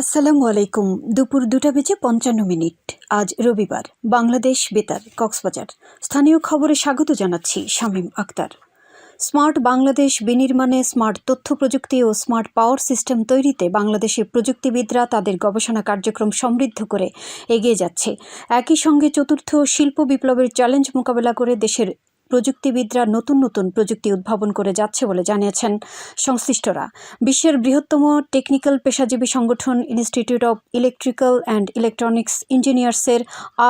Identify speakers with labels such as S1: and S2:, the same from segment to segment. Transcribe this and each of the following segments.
S1: আসসালামু আলাইকুম দুপুর দুটা বেজে পঞ্চান্ন মিনিট আজ রবিবার বাংলাদেশ বেতার কক্সবাজার স্থানীয় খবরে স্বাগত জানাচ্ছি শামীম আক্তার স্মার্ট বাংলাদেশ বিনির্মাণে স্মার্ট তথ্য প্রযুক্তি ও স্মার্ট পাওয়ার সিস্টেম তৈরিতে বাংলাদেশের প্রযুক্তিবিদরা তাদের গবেষণা কার্যক্রম সমৃদ্ধ করে এগিয়ে যাচ্ছে একই সঙ্গে চতুর্থ শিল্প বিপ্লবের চ্যালেঞ্জ মোকাবেলা করে দেশের প্রযুক্তিবিদরা নতুন নতুন প্রযুক্তি উদ্ভাবন করে যাচ্ছে বলে জানিয়েছেন সংশ্লিষ্টরা বিশ্বের বৃহত্তম টেকনিক্যাল পেশাজীবী সংগঠন institute of electrical and electronics ইঞ্জিনিয়ার্সের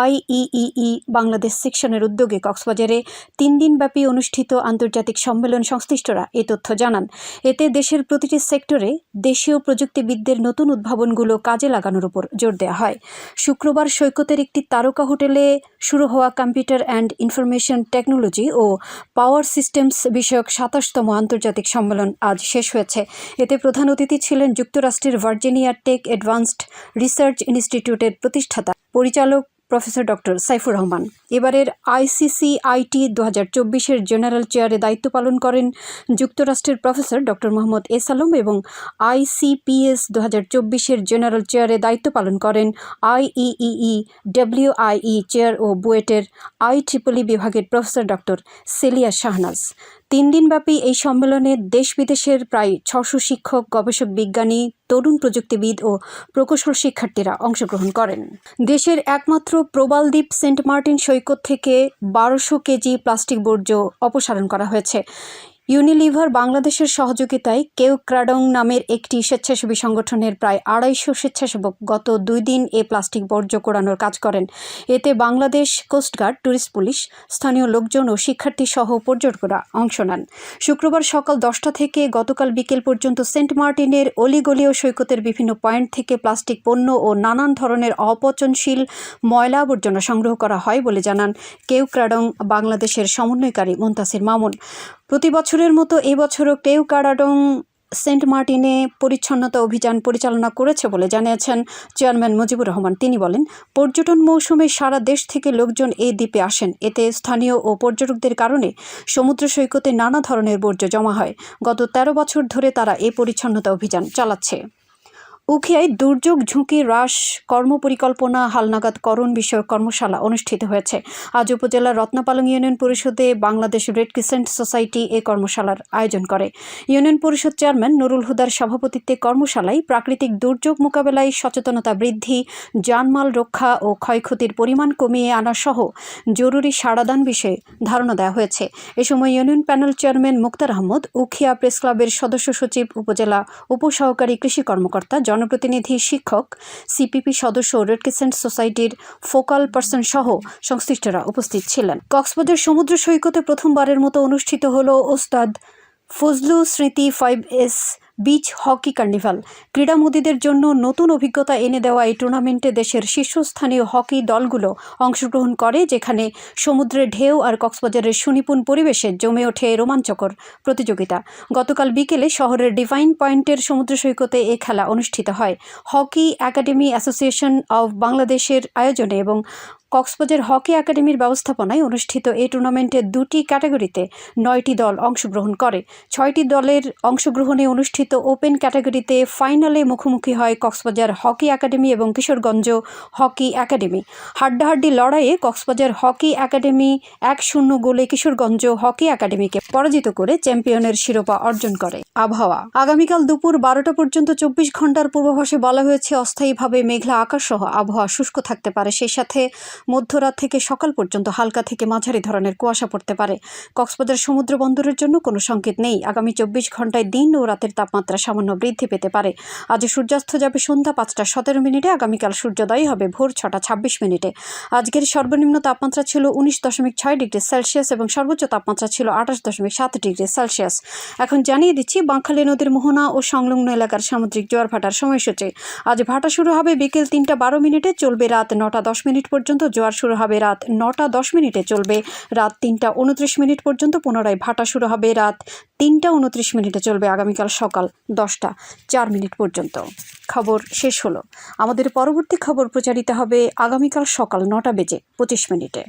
S1: আইইই বাংলাদেশ সেকশনের উদ্যোগে কক্সবাজারে তিন দিনব্যাপী অনুষ্ঠিত আন্তর্জাতিক সম্মেলন সংশ্লিষ্টরা এ তথ্য জানান এতে দেশের প্রতিটি সেক্টরে দেশীয় প্রযুক্তিবিদদের নতুন উদ্ভাবনগুলো কাজে লাগানোর উপর জোর দেওয়া হয় শুক্রবার সৈকতের একটি তারকা হোটেলে শুরু হওয়া কম্পিউটার অ্যান্ড ইনফরমেশন টেকনোলজি ও পাওয়ার সিস্টেমস বিষয়ক সাতাশতম আন্তর্জাতিক সম্মেলন আজ শেষ হয়েছে এতে প্রধান অতিথি ছিলেন যুক্তরাষ্ট্রের ভার্জিনিয়া টেক অ্যাডভান্সড রিসার্চ ইনস্টিটিউটের প্রতিষ্ঠাতা পরিচালক প্রফেসর ডক্টর সাইফুর রহমান এবারের আইটি দু হাজার চব্বিশের জেনারেল চেয়ারে দায়িত্ব পালন করেন যুক্তরাষ্ট্রের professor doctor Mohammad S Alam এবং আইসিপিএস দু হাজার চব্বিশের জেনারেল চেয়ারে দায়িত্ব পালন করেন আইইইই ডব্লিউআইই চেয়ার ও বুয়েটের আই ট্রিপলি বিভাগের প্রফেসর ডক্টর সেলিয়া শাহনাজ তিন দিনব্যাপী এই সম্মেলনে দেশ বিদেশের প্রায় ছশো শিক্ষক গবেষক বিজ্ঞানী তরুণ প্রযুক্তিবিদ ও প্রকৌশল শিক্ষার্থীরা অংশগ্রহণ করেন দেশের একমাত্র প্রবালদ্বীপ সেন্ট মার্টিন সৈকত থেকে বারোশো কেজি প্লাস্টিক বর্জ্য অপসারণ করা হয়েছে ইউনিলিভার বাংলাদেশের সহযোগিতায় কেউ ক্রাডং নামের একটি স্বেচ্ছাসেবী সংগঠনের প্রায় আড়াইশো স্বেচ্ছাসেবক গত দুই দিন এ প্লাস্টিক বর্জ্য কোড়ানোর কাজ করেন এতে বাংলাদেশ কোস্টগার্ড ট্যুরিস্ট পুলিশ স্থানীয় লোকজন ও শিক্ষার্থী সহ পর্যটকরা অংশ নেন শুক্রবার সকাল দশটা থেকে গতকাল বিকেল পর্যন্ত সেন্ট মার্টিনের অলিগলি ও সৈকতের বিভিন্ন পয়েন্ট থেকে প্লাস্টিক পণ্য ও নানান ধরনের অপচনশীল ময়লা আবর্জনা সংগ্রহ করা হয় বলে জানান কেউ ক্রাডং বাংলাদেশের সমন্বয়কারী মুন্তাসির মামুন প্রতি বছর বছরের মতো এবছরও কেউ কারাডং সেন্ট মার্টিনে পরিচ্ছন্নতা অভিযান পরিচালনা করেছে বলে জানিয়েছেন চেয়ারম্যান মুজিবুর রহমান তিনি বলেন পর্যটন মৌসুমে সারা দেশ থেকে লোকজন এই দ্বীপে আসেন এতে স্থানীয় ও পর্যটকদের কারণে সমুদ্র সৈকতে নানা ধরনের বর্জ্য জমা হয় গত ১৩ বছর ধরে তারা এই পরিচ্ছন্নতা অভিযান চালাচ্ছে উখিয়ায় দুর্যোগ ঝুঁকি হ্রাস কর্মপরিকল্পনা হালনাগাদকরণ বিষয়ক কর্মশালা অনুষ্ঠিত হয়েছে আজ উপজেলার রত্নপালং ইউনিয়ন পরিষদে বাংলাদেশ রেড ক্রিসেন্ট সোসাইটি এ কর্মশালার আয়োজন করে ইউনিয়ন পরিষদ চেয়ারম্যান নুরুল হুদার সভাপতিত্বে কর্মশালায় প্রাকৃতিক দুর্যোগ মোকাবেলায় সচেতনতা বৃদ্ধি জানমাল রক্ষা ও ক্ষয়ক্ষতির পরিমাণ কমিয়ে আনা সহ জরুরি সাড়াদান বিষয়ে ধারণা দেওয়া হয়েছে এ সময় union panel chairman Muktar Ahmad Ukhia press ক্লাবের সদস্য সচিব উপজেলা উপসহকারী কৃষি কর্মকর্তা জন জনপ্রতিনিধি শিক্ষক সিপিপি সদস্য রেড ক্রিসেন্ট সোসাইটির ফোকাল পার্সন সহ সংশ্লিষ্টরা উপস্থিত ছিলেন কক্সবাজার সমুদ্র সৈকতে প্রথমবারের মতো অনুষ্ঠিত হল ওস্তাদ ফজলু স্মৃতি fives beach hockey carnival ক্রীড়ামোদীদের জন্য নতুন অভিজ্ঞতা এনে দেওয়া এই টুর্নামেন্টে দেশের শীর্ষস্থানীয় হকি দলগুলো অংশগ্রহণ করে যেখানে সমুদ্রের ঢেউ আর কক্সবাজারের সুনিপুণ পরিবেশে জমে ওঠে রোমাঞ্চকর প্রতিযোগিতা গতকাল বিকেলে শহরের ডিভাইন পয়েন্টের সমুদ্র সৈকতে এ খেলা অনুষ্ঠিত হয় হকি একাডেমি অ্যাসোসিয়েশন অব বাংলাদেশের আয়োজনে এবং কক্সবাজার হকি একাডেমির ব্যবস্থাপনায় অনুষ্ঠিত এই টুর্নামেন্টের দুটি ক্যাটাগরিতে নয়টি দল অংশগ্রহণ করে ছয়টি দলের অংশগ্রহণে অনুষ্ঠিত ওপেন ক্যাটাগরিতে ফাইনালে মুখোমুখি হয় কক্সবাজার হকি একাডেমি এবং কিশোরগঞ্জ হকি একাডেমি হাড্ডাহাড্ডি লড়াইয়ে কক্সবাজার হকি একাডেমি এক শূন্য গোলে কিশোরগঞ্জ হকি একাডেমিকে পরাজিত করে চ্যাম্পিয়নের শিরোপা অর্জন করে আবহাওয়া আগামীকাল দুপুর বারোটা পর্যন্ত চব্বিশ ঘন্টার পূর্বাভাসে বলা হয়েছে অস্থায়ীভাবে মেঘলা আকাশ সহ আবহাওয়া শুষ্ক থাকতে পারে সেই সাথে মধ্যরাত থেকে সকাল পর্যন্ত হালকা থেকে মাঝারি ধরনের কুয়াশা পড়তে পারে কক্সবাজার সমুদ্র বন্দরের জন্য কোনো সংকেত নেই আগামী চব্বিশ ঘন্টায় দিন ও রাতের তাপমাত্রা সামান্য বৃদ্ধি পেতে পারে আজ সূর্যাস্ত যাবে সন্ধ্যা পাঁচটা সতেরো মিনিটে আগামীকাল সূর্যোদয় হবে ভোর ছটা ছাব্বিশ মিনিটে আজকের সর্বনিম্ন তাপমাত্রা ছিল উনিশ দশমিক ছয় ডিগ্রি সেলসিয়াস এবং সর্বোচ্চ তাপমাত্রা ছিল আঠাশ দশমিক সাত ডিগ্রি সেলসিয়াস এখন জানিয়ে দিচ্ছি বাঁকখালী নদীর মোহনা ও সংলগ্ন এলাকার সামুদ্রিক জোয়ার ভাটার সময়সূচি আজ ভাটা শুরু হবে বিকেল তিনটা বারো মিনিটে চলবে রাত নটা দশ মিনিট পর্যন্ত জোয়ার শুরু হবে রাত নটা দশ মিনিটে চলবে রাত তিনটা উনত্রিশ মিনিট পর্যন্ত পুনরায় ভাটা শুরু হবে রাত তিনটা উনত্রিশ মিনিটে চলবে আগামীকাল সকাল দশটা চার মিনিট পর্যন্ত খবর শেষ হলো আমাদের পরবর্তী খবর প্রচারিত হবে আগামীকাল সকাল নটা বেজে পঁচিশ মিনিটে